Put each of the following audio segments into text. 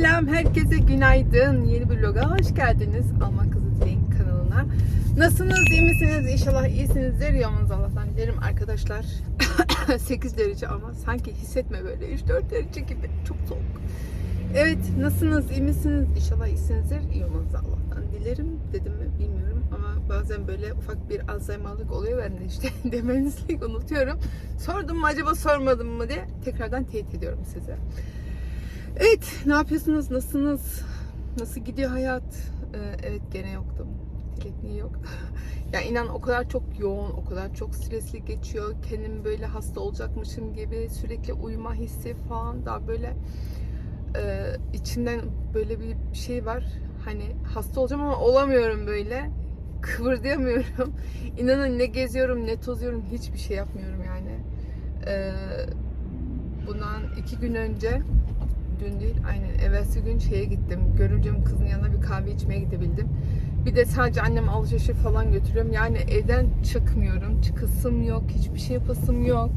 Selam herkese günaydın. Yeni bir vloga hoş geldiniz. Alman Kızı Dileğin kanalına. Nasılsınız? iyi misiniz? İnşallah iyisinizdir. Yolunuz Allah'tan dilerim arkadaşlar. 8 derece ama sanki hissetme böyle 3-4 derece gibi. Çok soğuk. Evet nasılsınız? iyi misiniz? İnşallah iyisinizdir. İyi olmanızı Allah'tan dilerim. Dedim mi bilmiyorum ama bazen böyle ufak bir alzheimerlık oluyor. Ben de işte demensizlik unutuyorum. Sordum mu acaba sormadım mı diye tekrardan teyit ediyorum size. Evet, ne yapıyorsunuz? Nasılsınız? Nasıl gidiyor hayat? Ee, evet, gene yoktum. Dilek niye yoktu? ya inan o kadar çok yoğun, o kadar çok stresli geçiyor. Kendimi böyle hasta olacakmışım gibi sürekli uyuma hissi falan daha böyle e, içimden böyle bir şey var. Hani hasta olacağım ama olamıyorum böyle. Kıvırdayamıyorum. İnanın ne geziyorum ne tozuyorum hiçbir şey yapmıyorum yani. Ee, bundan iki gün önce dün değil aynen evvelsi gün şeye gittim. Görümcem kızın yanına bir kahve içmeye gidebildim. Bir de sadece annem alışverişe falan götürüyorum. Yani evden çıkmıyorum. Çıkısım yok. Hiçbir şey yapasım yok.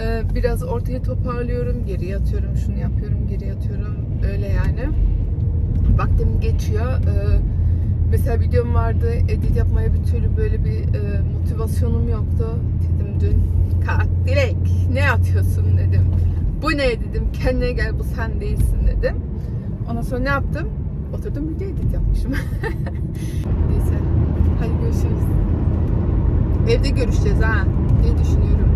Ee, biraz ortaya toparlıyorum. Geri yatıyorum. Şunu yapıyorum. Geri yatıyorum. Öyle yani. Vaktim geçiyor. Ee, mesela videom vardı. Edit yapmaya bir türlü böyle bir e, motivasyonum yoktu. Dedim dün kalk Dilek ne yapıyorsun dedim. Bu ne dedim. Kendine gel bu sen değilsin dedim. Ondan sonra ne yaptım? Oturdum video edit yapmışım. Neyse. Hadi görüşürüz. Evde görüşeceğiz ha. Ne düşünüyorum?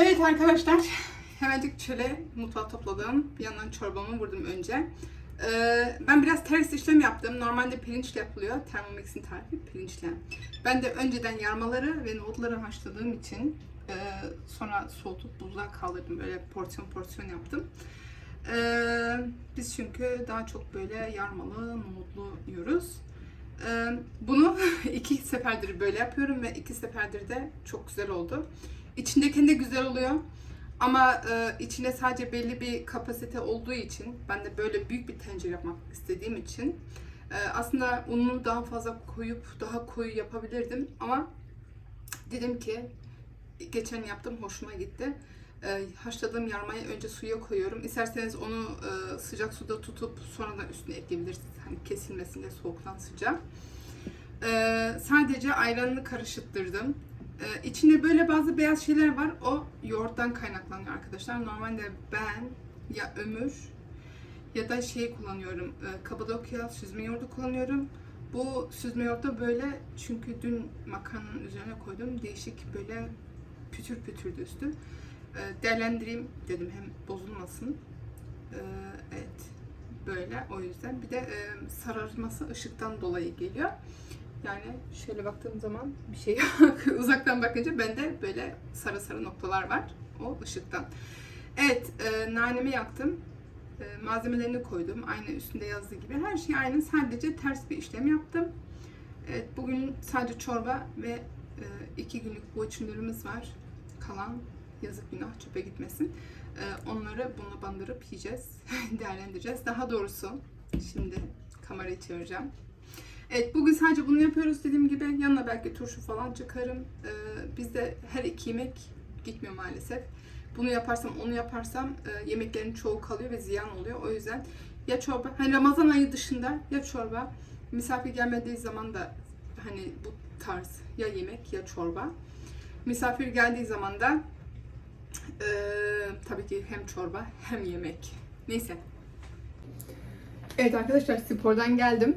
Evet arkadaşlar, hemencik şöyle mutfağı topladım. Bir yandan çorbamı vurdum önce. Ee, ben biraz ters işlem yaptım. Normalde pirinçle yapılıyor. Thermomix'in tarifi pirinçle. Ben de önceden yarmaları ve nohutları haşladığım için e, sonra soğutup buzluğa kaldırdım. Böyle porsiyon porsiyon yaptım. Ee, biz çünkü daha çok böyle yarmalı, nohutlu yiyoruz. Ee, bunu iki seferdir böyle yapıyorum ve iki seferdir de çok güzel oldu. İçindeki de güzel oluyor. Ama e, içinde sadece belli bir kapasite olduğu için ben de böyle büyük bir tencere yapmak istediğim için e, aslında unu daha fazla koyup daha koyu yapabilirdim ama dedim ki geçen yaptım hoşuma gitti. E, haşladığım yarmayı önce suya koyuyorum. İsterseniz onu e, sıcak suda tutup sonradan üstüne ekleyebilirsiniz. Hani kesilmesin diye soğuktan sıcak. E, sadece ayranını karıştırdım. Ee, içinde böyle bazı beyaz şeyler var. O yoğurttan kaynaklanıyor arkadaşlar. Normalde ben ya ömür ya da şey kullanıyorum. E, Kapadokya süzme yoğurdu kullanıyorum. Bu süzme yoğurda böyle çünkü dün makarnanın üzerine koydum. Değişik böyle pütür pütürdü üstü. E, değerlendireyim dedim hem bozulmasın. E, evet böyle o yüzden. Bir de e, sararması ışıktan dolayı geliyor. Yani şöyle baktığım zaman bir şey yok. Uzaktan bakınca bende böyle sarı sarı noktalar var. O ışıktan. Evet, e, nanemi yaktım. E, malzemelerini koydum. Aynı üstünde yazdığı gibi. Her şey aynı. Sadece ters bir işlem yaptım. Evet, bugün sadece çorba ve e, iki günlük boğaçınlarımız var. Kalan yazık günah çöpe gitmesin. E, onları buna bandırıp yiyeceğiz. Değerlendireceğiz. Daha doğrusu şimdi kamerayı çevireceğim. Evet bugün sadece bunu yapıyoruz dediğim gibi. Yanına belki turşu falan çıkarım. Ee, bizde her iki yemek gitmiyor maalesef. Bunu yaparsam onu yaparsam e, yemeklerin çoğu kalıyor ve ziyan oluyor. O yüzden ya çorba, hani Ramazan ayı dışında ya çorba, misafir gelmediği zaman da hani bu tarz ya yemek ya çorba. Misafir geldiği zaman da e, tabii ki hem çorba hem yemek. Neyse. Evet arkadaşlar spordan geldim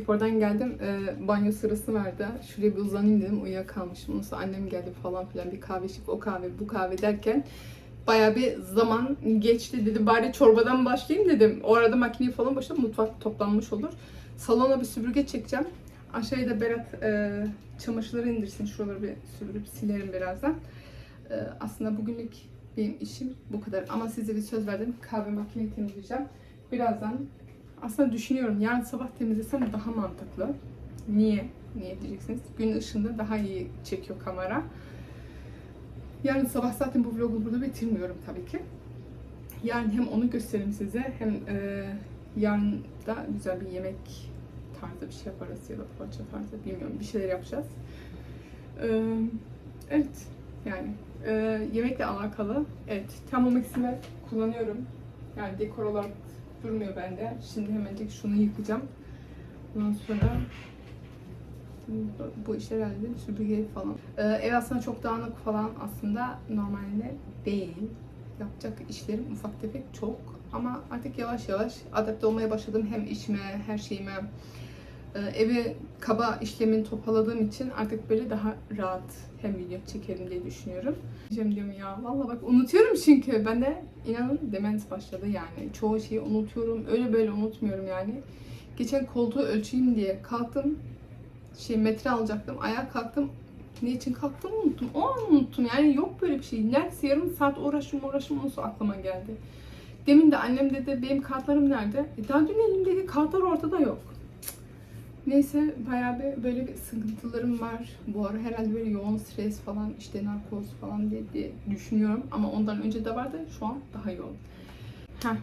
spordan geldim. E, banyo sırası vardı. Şuraya bir uzanayım dedim. Uyuyakalmışım. Ondan sonra annem geldi falan filan. Bir kahve içip o kahve bu kahve derken baya bir zaman geçti dedi. Bari çorbadan başlayayım dedim. O arada makineyi falan başladım. Mutfak toplanmış olur. Salona bir süpürge çekeceğim. Aşağıya da Berat e, çamaşırları indirsin. Şuraları bir süpürüp silerim birazdan. E, aslında bugünlük benim işim bu kadar. Ama size bir söz verdim. Kahve makineyi temizleyeceğim. Birazdan aslında düşünüyorum yarın sabah temizlesem daha mantıklı. Niye? Niye diyeceksiniz? Gün ışığında daha iyi çekiyor kamera. Yarın sabah zaten bu vlogu burada bitirmiyorum tabii ki. Yarın hem onu göstereyim size hem e, yarın da güzel bir yemek tarzı bir şey yaparız ya da poğaça tarzı bilmiyorum bir şeyler yapacağız. E, evet yani e, yemekle alakalı evet Thermomix'imi kullanıyorum. Yani dekor olarak durmuyor bende. Şimdi hemencik şunu yıkacağım. Ondan sonra bu işler halledeyim. Süpürge falan. Ee, ev aslında çok dağınık falan aslında normalde değil. Yapacak işlerim ufak tefek çok. Ama artık yavaş yavaş adapte olmaya başladım. Hem işime, her şeyime. Ee, evi kaba işlemini toparladığım için artık böyle daha rahat hem video çekerim diye düşünüyorum. Diyeceğim diyorum ya valla bak unutuyorum çünkü ben de inanın demens başladı yani. Çoğu şeyi unutuyorum öyle böyle unutmuyorum yani. Geçen koltuğu ölçeyim diye kalktım şey metre alacaktım ayağa kalktım ne için kalktım unuttum. O an unuttum yani yok böyle bir şey. Neredeyse yarım saat uğraşım uğraşım sonra aklıma geldi. Demin de annem dedi benim kartlarım nerede? E daha dün elimdeki kartlar ortada yok. Neyse bayağı bir böyle bir sıkıntılarım var. Bu ara herhalde böyle yoğun stres falan işte narkoz falan diye, diye düşünüyorum. Ama ondan önce de vardı. Şu an daha yoğun. Heh.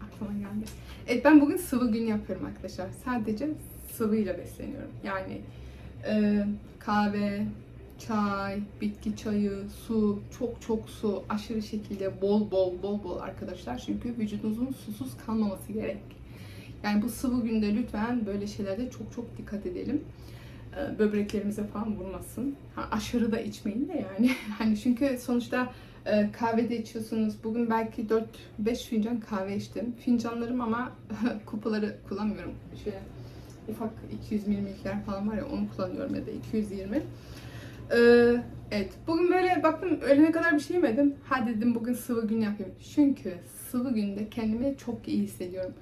Aklıma geldi. Evet ben bugün sıvı gün yapıyorum arkadaşlar. Sadece sıvıyla besleniyorum. Yani e, kahve, çay, bitki çayı, su, çok çok su, aşırı şekilde bol bol bol bol arkadaşlar. Çünkü vücudunuzun susuz kalmaması gerek. Yani bu sıvı günde lütfen böyle şeylerde çok çok dikkat edelim. Ee, Böbreklerimize falan vurmasın. Ha, aşırı da içmeyin de yani. hani çünkü sonuçta e, kahve de içiyorsunuz. Bugün belki 4-5 fincan kahve içtim. Fincanlarım ama kupaları kullanmıyorum. Şöyle ufak 200 milimlikler falan var ya onu kullanıyorum ya da 220. Ee, Evet, bugün böyle baktım öğlene kadar bir şey yemedim. Hadi dedim bugün sıvı gün yapayım. Çünkü sıvı günde kendimi çok iyi hissediyorum.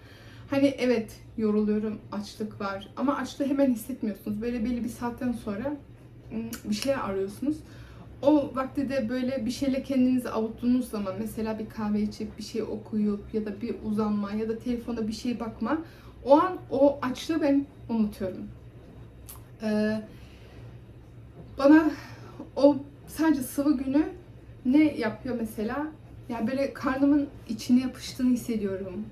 Hani evet yoruluyorum, açlık var ama açlığı hemen hissetmiyorsunuz. Böyle belli bir saatten sonra bir şey arıyorsunuz. O vakti de böyle bir şeyle kendinizi avuttuğunuz zaman mesela bir kahve içip bir şey okuyup ya da bir uzanma ya da telefonda bir şey bakma o an o açlığı ben unutuyorum. Ee, bana o sadece sıvı günü ne yapıyor mesela? Ya böyle karnımın içine yapıştığını hissediyorum.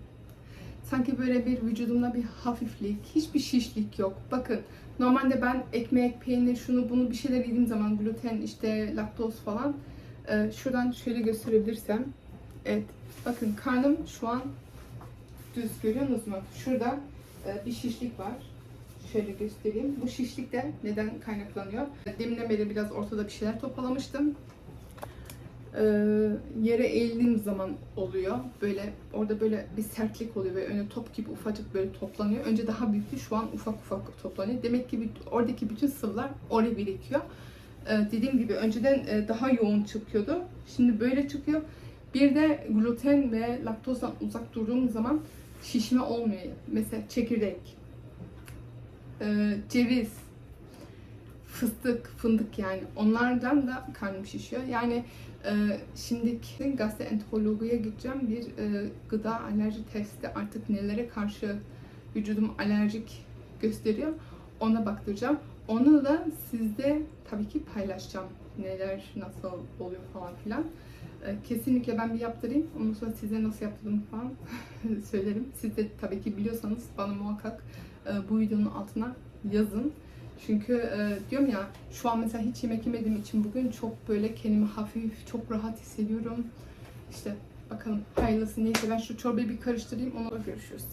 Sanki böyle bir vücudumda bir hafiflik, hiçbir şişlik yok. Bakın normalde ben ekmek, peynir, şunu bunu bir şeyler yediğim zaman gluten, işte laktoz falan e, şuradan şöyle gösterebilirsem. Evet bakın karnım şu an düz görüyorsunuz mu? Şurada e, bir şişlik var. Şöyle göstereyim. Bu şişlik de neden kaynaklanıyor? Deminden beri biraz ortada bir şeyler toplamıştım. Ee, yere eğildiğim zaman oluyor. Böyle orada böyle bir sertlik oluyor ve öne top gibi ufacık böyle toplanıyor. Önce daha büyüktü, şu an ufak ufak toplanıyor. Demek ki oradaki bütün sıvılar oraya birikiyor. Ee, dediğim gibi önceden e, daha yoğun çıkıyordu. Şimdi böyle çıkıyor. Bir de gluten ve laktozdan uzak durduğum zaman şişme olmuyor. Mesela çekirdek, e, ceviz, fıstık, fındık yani onlardan da karnım şişiyor. Yani e, şimdiki gastroenterologiye gideceğim bir e, gıda alerji testi artık nelere karşı vücudum alerjik gösteriyor ona baktıracağım. Onu da sizde tabii ki paylaşacağım. Neler, nasıl oluyor falan filan. E, kesinlikle ben bir yaptırayım. Ondan sonra size nasıl yaptırdığımı falan söylerim. Siz de tabii ki biliyorsanız bana muhakkak e, bu videonun altına yazın. Çünkü e, diyorum ya şu an mesela hiç yemek yemediğim için bugün çok böyle kendimi hafif, çok rahat hissediyorum. İşte bakalım hayırlısı neyse ben şu çorbayı bir karıştırayım onunla görüşürüz.